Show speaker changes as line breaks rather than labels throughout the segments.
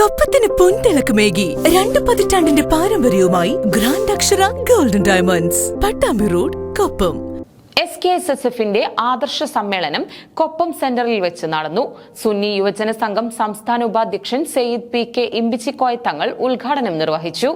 കപ്പത്തിന് പൊൻതിളക്കമേകി രണ്ട് പതിറ്റാണ്ടിന്റെ പാരമ്പര്യവുമായി grand Akshara golden diamonds Pattambi road Koppam.
S K S S എഫിന്റെ ആദർശ സമ്മേളനം കൊപ്പം സെന്ററിൽ വെച്ച് നടന്നു. സുന്നി യുവജന സംഘം സംസ്ഥാന ഉപാധ്യക്ഷൻ സെയ്ദ് പി കെ ഇമ്പിച്ചിക്കോയ തങ്ങൾ ഉദ്ഘാടനം നിർവഹിച്ചു.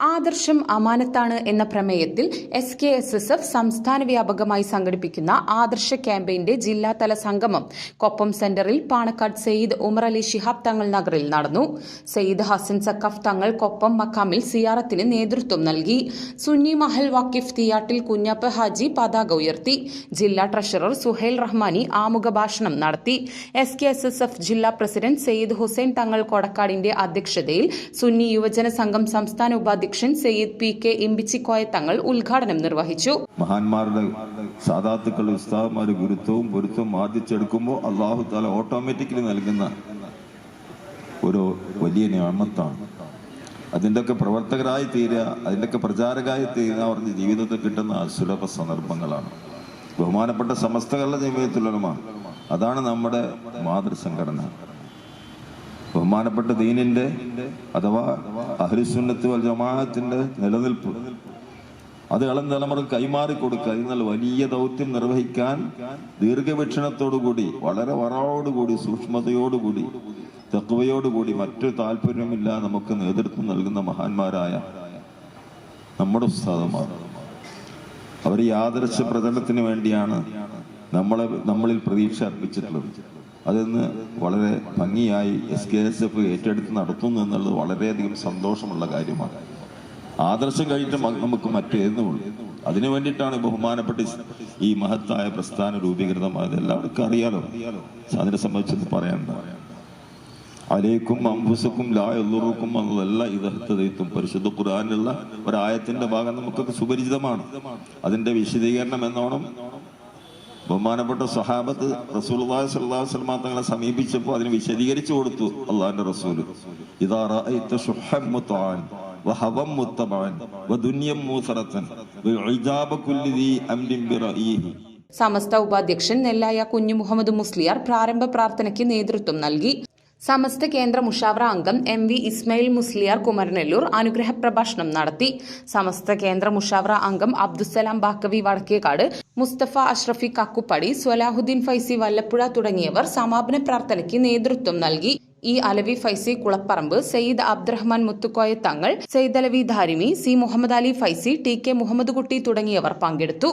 ആദർശം അമാനത്താണ് എന്ന പ്രമേയത്തിൽ S K S S F സംസ്ഥാന വ്യാപകമായി സംഘടിപ്പിക്കുന്ന ആദർശ ക്യാമ്പയിന്റെ ജില്ലാതല സംഗമം കൊപ്പം സെന്ററിൽ പാണക്കാട് സെയ്ദ് ഉമർ അലി ശിഹാബ് തങ്ങൾ നഗറിൽ നടന്നു. സെയ്ദ് ഹസൻ സക്കഫ് തങ്ങൾ കൊപ്പം മക്കാമിൽ സിയാറത്തിന് നേതൃത്വം നൽകി. സുന്നി മഹൽ വാക്കിഫ് തിയാട്ടിൽ കുഞ്ഞപ്പ ഹാജി പതാക ഉയർത്തി. ജില്ലാ ട്രഷറർ സുഹേൽ റഹ്മാനി ആമുഖ ഭാഷണം നടത്തി. S K S S F ജില്ലാ പ്രസിഡന്റ് സെയ്ദ് ഹുസൈൻ തങ്ങൾ കൊടക്കാടിന്റെ അധ്യക്ഷതയിൽ സുന്നി യുവജന സംഘം സംസ്ഥാന ഉപാധ്യക്ഷൻ സയ്യിദ് പി കെ ഇമ്പിച്ചിക്കോയ തങ്ങൾ ഉദ്ഘാടനം നിർവഹിച്ചു.
മഹാന്മാരുടെ സാധാത്തുക്കൾ ഉസ്താദ്മാരുടെ ഗുരുത്വവും പൊരുത്തവും ആദ്യിച്ചെടുക്കുമ്പോൾ അള്ളാഹു താല ഓട്ടോമാറ്റിക്കലി നൽകുന്ന ഒരു വലിയ നിയമത്താണ് അതിന്റെയൊക്കെ പ്രവർത്തകരായി തീരുക അതിന്റെയൊക്കെ പ്രചാരകരായി തീരുക അവരുടെ ജീവിതത്തിൽ കിട്ടുന്ന സുലഭ സന്ദർഭങ്ങളാണ്. ബഹുമാനപ്പെട്ട സമസ്തകളുടെ ജീവിതത്തിലുള്ള അതാണ് നമ്മുടെ മാതൃസംഘടന. ബഹുമാനപ്പെട്ട ദീനിന്റെ അഥവാ അഹ്ലുസുന്നത്ത് വൽ ജമാഅത്തിന്റെ നിലനിൽപ്പ്. അത് ഇളം തലമുറ കൈമാറി കൊടുക്കുക. എന്നാൽ വലിയ ദൗത്യം നിർവഹിക്കാൻ ദീർഘവീക്ഷണത്തോടുകൂടി വളരെ വറവോടുകൂടി സൂക്ഷ്മതയോടുകൂടി തെക്കുവയോടുകൂടി മറ്റൊരു താല്പര്യമില്ല നമുക്ക് നേതൃത്വം നൽകുന്ന മഹാന്മാരായ നമ്മുടെ ഉസ്താദന്മാർ. അവർ യാദർശ പ്രചരണത്തിന് വേണ്ടിയാണ് നമ്മളെ നമ്മളിൽ പ്രതീക്ഷ അർപ്പിച്ചിട്ടുള്ളത്. അതിന്ന് വളരെ ഭംഗിയായി എസ് കെ എസ് എഫ് ഏറ്റെടുത്ത് നടത്തുന്നു എന്നുള്ളത് വളരെയധികം സന്തോഷമുള്ള കാര്യമാണ്. ആദർശം കഴിഞ്ഞിട്ട് നമുക്ക് മറ്റേന്നുള്ളൂ അതിനു വേണ്ടിയിട്ടാണ് ബഹുമാനപ്പെട്ട ഈ മഹത്തായ പ്രസ്ഥാന രൂപീകൃതമായത് എല്ലാവർക്കും അറിയാലോ. അതിനെ സംബന്ധിച്ചൊന്നും പറയണ്ട അലേക്കും അംബുസക്കും ലായുറുക്കും എന്നതല്ല ഇതഹത്തതയ്ത്തും പരിശുദ്ധ ഖുർആാനുള്ള ഒരായത്തിന്റെ ഭാഗം നമുക്കൊക്കെ സുപരിചിതമാണ്. അതിന്റെ വിശദീകരണം എന്നോണം ബഹുമാനപ്പെട്ട സഹാബത്ത് റസൂൽ സ്വല്ലാ തങ്ങളെ സമീപിച്ചപ്പോൾ അതിന് വിശദീകരിച്ചു കൊടുത്തു അള്ളാഹിന്റെ റസൂൽ
സമസ്ത ഉപാധ്യക്ഷൻ നെല്ലായ കുഞ്ഞു മുഹമ്മദ് മുസ്ലിയാർ പ്രാരംഭ പ്രാർത്ഥനയ്ക്ക് നേതൃത്വം നൽകി. സമസ്ത കേന്ദ്ര മുഷാവറ അംഗം എം വി ഇസ്മായിൽ മുസ്ലിയാർ കുമരനെല്ലൂർ അനുഗ്രഹ പ്രഭാഷണം നടത്തി. സമസ്ത കേന്ദ്ര മുഷാവറ അംഗം അബ്ദുസലാം ബാക്കവി വടക്കേക്കാട് മുസ്തഫ അഷ്റഫി കക്കുപ്പടി സ്വലാഹുദ്ദീൻ ഫൈസി വല്ലപ്പുഴ തുടങ്ങിയവർ സമാപന പ്രാർത്ഥനയ്ക്ക് നേതൃത്വം നൽകി. E Alavi Faizi Kulapparamb Sayyid Abdurahman Muthukoya Thangal Sayyid Alavi Dharimi C Muhammad Ali Faizi T K Muhammad Kutty തുടങ്ങിയവർ പങ്കെടുത്തു.